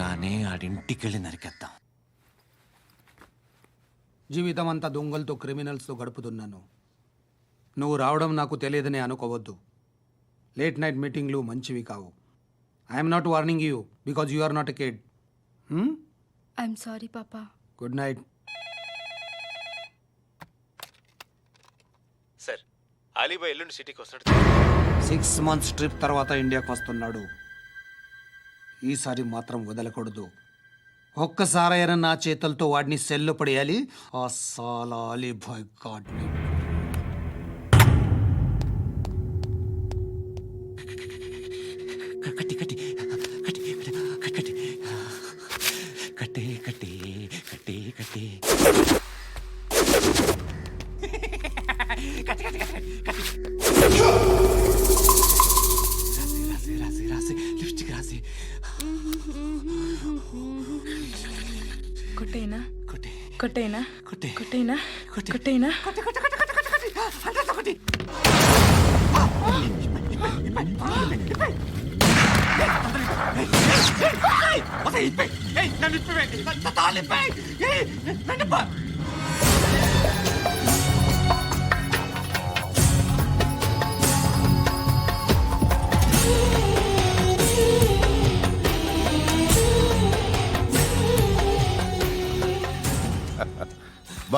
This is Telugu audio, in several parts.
రాగానే ఆడింటికెళ్ళి నరికేద్దాం. జీవితం అంతా దొంగలతో క్రిమినల్స్తో గడుపుతున్నాను. నువ్వు రావడం నాకు తెలియదని అనుకోవద్దు. లేట్ నైట్ మీటింగ్లు మంచివి కావు. I'm not warning you because you are not a kid I'm sorry పాపా గుడ్ నైట్ సార్ అలీబాయ్ ఎల్లుండి సిటీకి వస్తాడు సిక్స్ మంత్స్ ట్రిప్ తర్వాత ఇండియాకు వస్తున్నాడు. ఈసారి మాత్రం వదలకూడదు. ఒక్కసారైనా నా చేతులతో వాడిని సెల్లు పడేయాలి. ఆ సాలా అలీభాయ్ గాడ్ని కొట్టైనా కొట్టైనా కొట్టైనా కొట్టైనా నన్ను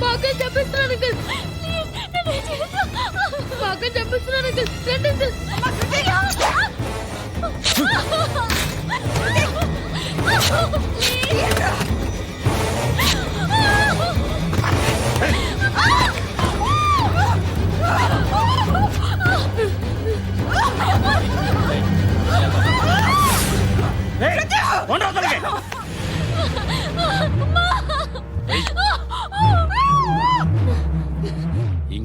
బాగా చంపిస్తున్నాను బాగా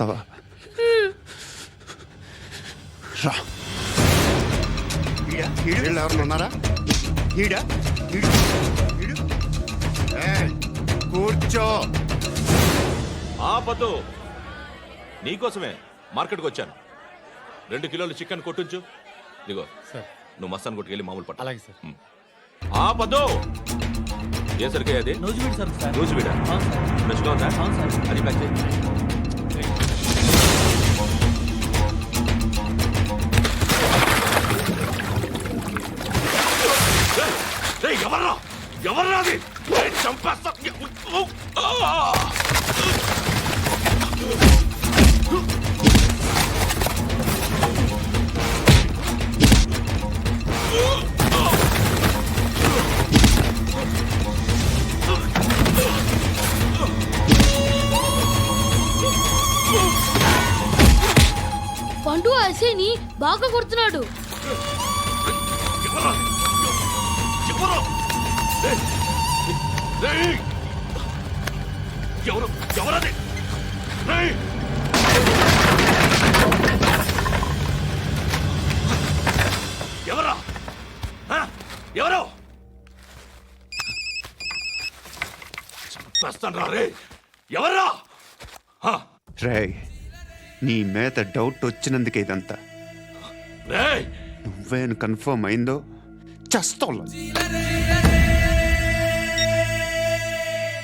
వాళ్ళని గుర్తుపడతావా రా. ఈడ? వీళ్ళు ఎవరు ఉన్నారా? ఈడ? ఈడు, ఈడు. ఏయ్, కూర్చో. ఆపద్దు నీకోసమే మార్కెట్కి వచ్చాను. రెండు కిలోలు చికెన్ కొట్టుంచు. ఇదిగో నువ్వు మస్తాన్ కొట్టుకెళ్ళి మామూలు పట్టు. అలాగే సార్. ఆపద్దు ఏ సరికే అది? Nuzvid sir sir. నూజివీడ? ఫ్రెష్గా ఉందా? అవును సార్. అది ప్యాక్ చేయి. ఎవర్రా? ఎవర్రా అది? చంపేస్తా. ఓ, ఎవరు? ఎవరది! ఎవరా? ఆ? ఎవరు? చంపేస్తాను రా! ఎవరా? నీ మీద డౌట్ వచ్చినందుకే ఇదంతా. నువ్వేను కన్ఫర్మ్ అయిందో చస్తావు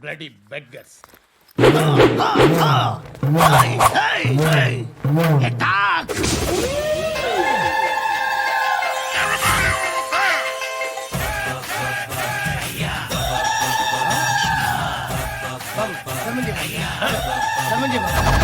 బ్లడీ బెగ్గర్స్ ధర్మం చేయ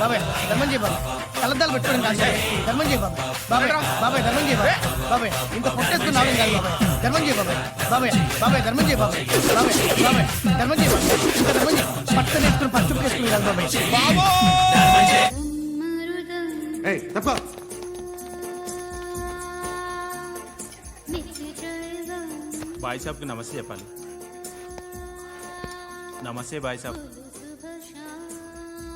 బాబాయ్ ధర్మం చేయ బాబాయ్. కలద్దాలు పెట్టుకోవడం కాదు ధర్మం చేయ బాబాయ్. బాబాయ్ బాబాయ్ ధర్మం చేయ బాబాయ్. బాబాయ్ ఇంత పొట్టేసుకున్నావు కాదు బాబాయ్. ధర్మం చేయ బాబాయ్. బాబాయ్ బాబాయ్ ధర్మం చేయ బాబాయ్. బాబాయ్ బాబాయ్ ధర్మం చేయ బాబాయ్. ఇంత ధర్మం చేయ. పచ్చ నేర్చుకుని పచ్చుకు వేసుకుని కాదు బాబాయ్. తప్ప. బాయ్ సాబ్కి నమస్తే చెప్పాలి. నమస్తే బాయ్ సాబ్